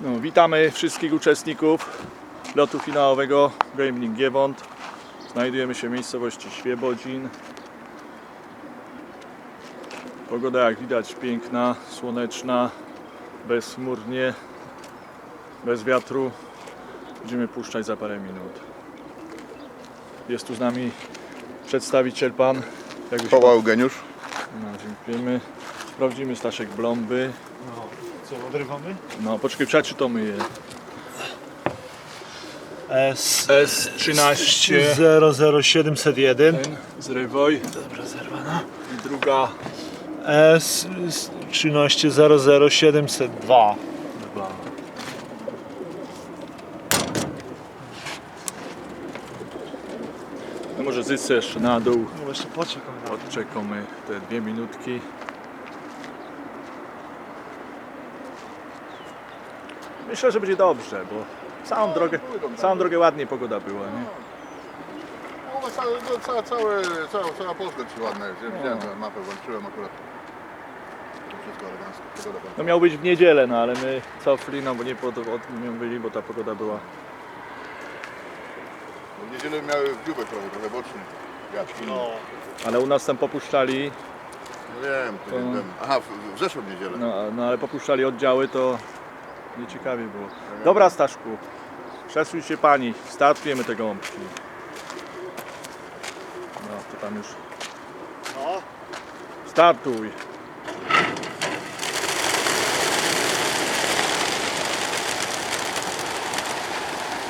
No, witamy wszystkich uczestników lotu finałowego Gremlin Giewont. Znajdujemy się w miejscowości Świebodzin. Pogoda jak widać piękna, słoneczna, bezchmurnie, bez wiatru. Będziemy puszczać za parę minut. Jest tu z nami przedstawiciel pan. Koła Eugeniusz. no, dziękujemy. Sprawdzimy Staszek Blomby. No, co, odrywamy? No, poczekaj, przeczytamy je. S S13 00701 zrywaj. Dobra, zerwana. I druga S 13 00702 dwa. No może jeszcze na dół. No właśnie poczekam Odczekamy te dwie minutki. Myślę, że będzie dobrze, bo całą drogę, całą drogę ładnie pogoda była, nie? No, całe, no, cała, całe, cała, cała Polska ci ładna jest. Ja widziałem tę mapę, włączyłem akurat. To Wszystko elegancko. Pogoda. No miał być w niedzielę, no ale my cofli, no bo nie po to od- nie byli, bo ta pogoda była. W niedzielę miały dziubek trochę, trochę boczny. Wiatr. No, Ale u nas tam popuszczali, No wiem, to To- nie wiem. Aha, w, w zeszłą niedzielę. no, no ale popuszczali oddziały, to nieciekawie było. Dobra Staszku, przesuń się pani, startujemy te gąbki. No to tam już no. startuj.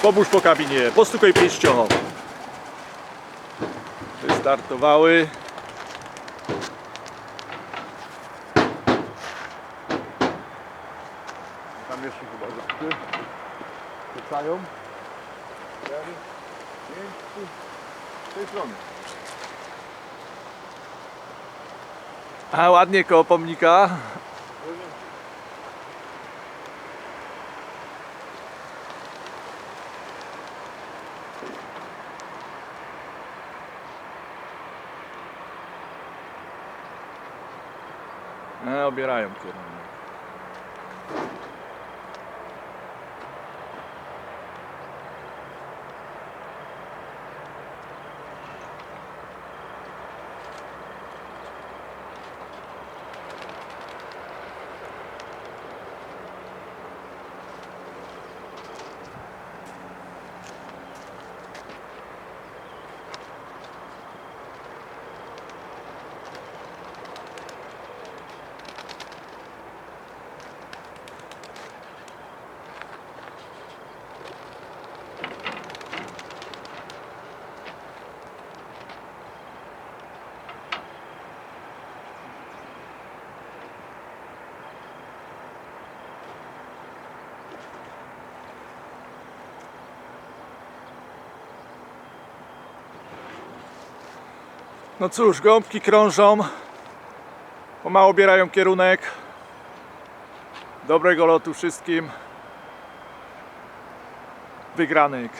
Pobóż po kabinie, postukaj pięścią. Wystartowały. Jeszcze chyba rzeczy. Czekają. Cztery, pięć. Z tej strony. A ładnie koło pomnika. E, obierają. No cóż, gąbki krążą. Pomału obierają kierunek. Dobrego lotu wszystkim. Wygranek.